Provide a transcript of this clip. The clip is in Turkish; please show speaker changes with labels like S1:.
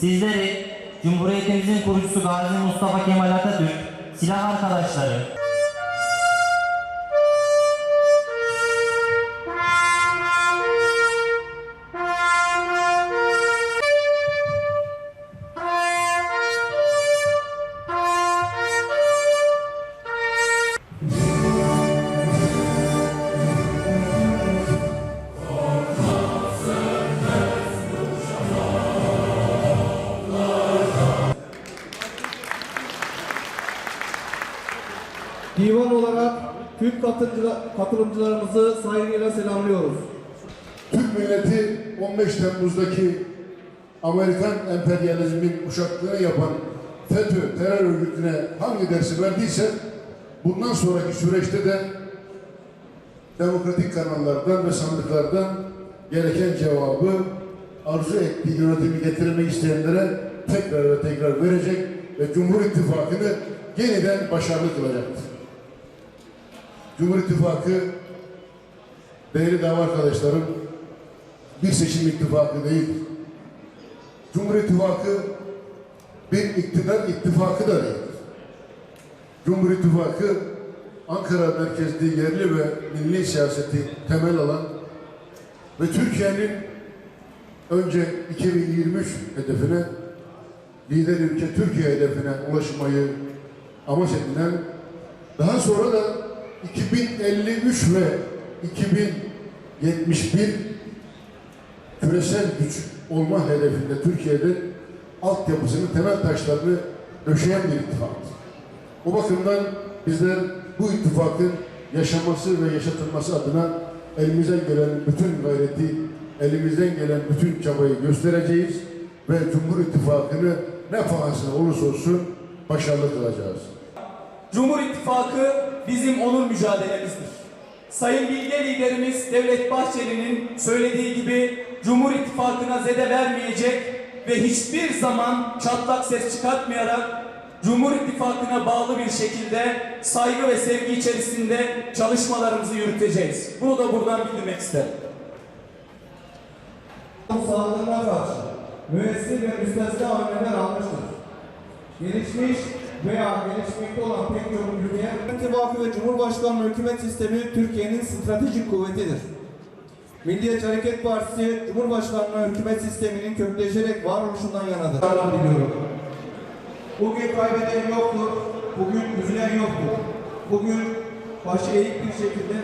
S1: Sizleri Cumhuriyetimizin kurucusu Gazi Mustafa Kemal Atatürk, silah arkadaşları,
S2: Divan olarak tüm katılımcıla- katılımcılarımızı saygıyla selamlıyoruz.
S3: Türk milleti 15 Temmuz'daki Amerikan emperyalizmin uşaklığını yapan FETÖ terör örgütüne hangi dersi verdiyse bundan sonraki süreçte de demokratik kanallardan ve sandıklardan gereken cevabı arzu ettiği yönetimi getirmek isteyenlere tekrar ve tekrar verecek ve Cumhur İttifakı'nı yeniden başarılı kılacaktır. Cumhur İttifakı değerli dava arkadaşlarım bir seçim ittifakı değil. Cumhur İttifakı bir iktidar ittifakı da değil. Cumhur İttifakı Ankara merkezli yerli ve milli siyaseti temel alan ve Türkiye'nin önce 2023 hedefine lider ülke Türkiye hedefine ulaşmayı amaç edinen daha sonra da 2053 ve 2071 küresel güç olma hedefinde Türkiye'de altyapısının temel taşlarını döşeyen bir ittifaktır. O bakımdan bizler bu ittifakın yaşaması ve yaşatılması adına elimizden gelen bütün gayreti, elimizden gelen bütün çabayı göstereceğiz ve Cumhur İttifakı'nı ne pahasına olursa olsun başarılı kılacağız.
S4: Cumhur İttifakı bizim onur mücadelemizdir. Sayın Bilge liderimiz Devlet Bahçeli'nin söylediği gibi Cumhur İttifakı'na zede vermeyecek ve hiçbir zaman çatlak ses çıkartmayarak Cumhur İttifakı'na bağlı bir şekilde saygı ve sevgi içerisinde çalışmalarımızı yürüteceğiz. Bunu da buradan bildirmek isterim.
S2: sağlığına karşı müessir ve müstesna önlemler almıştır. Gelişmiş veya gelişmekte olan pek ülke İttifakı ve Cumhurbaşkanlığı hükümet sistemi Türkiye'nin stratejik kuvvetidir. Milliyetçi Hareket Partisi Cumhurbaşkanlığı hükümet sisteminin kökleşerek varoluşundan yanadır. Diliyorum. Bugün kaybeden yoktur, bugün üzülen yoktur. Bugün başı eğik bir şekilde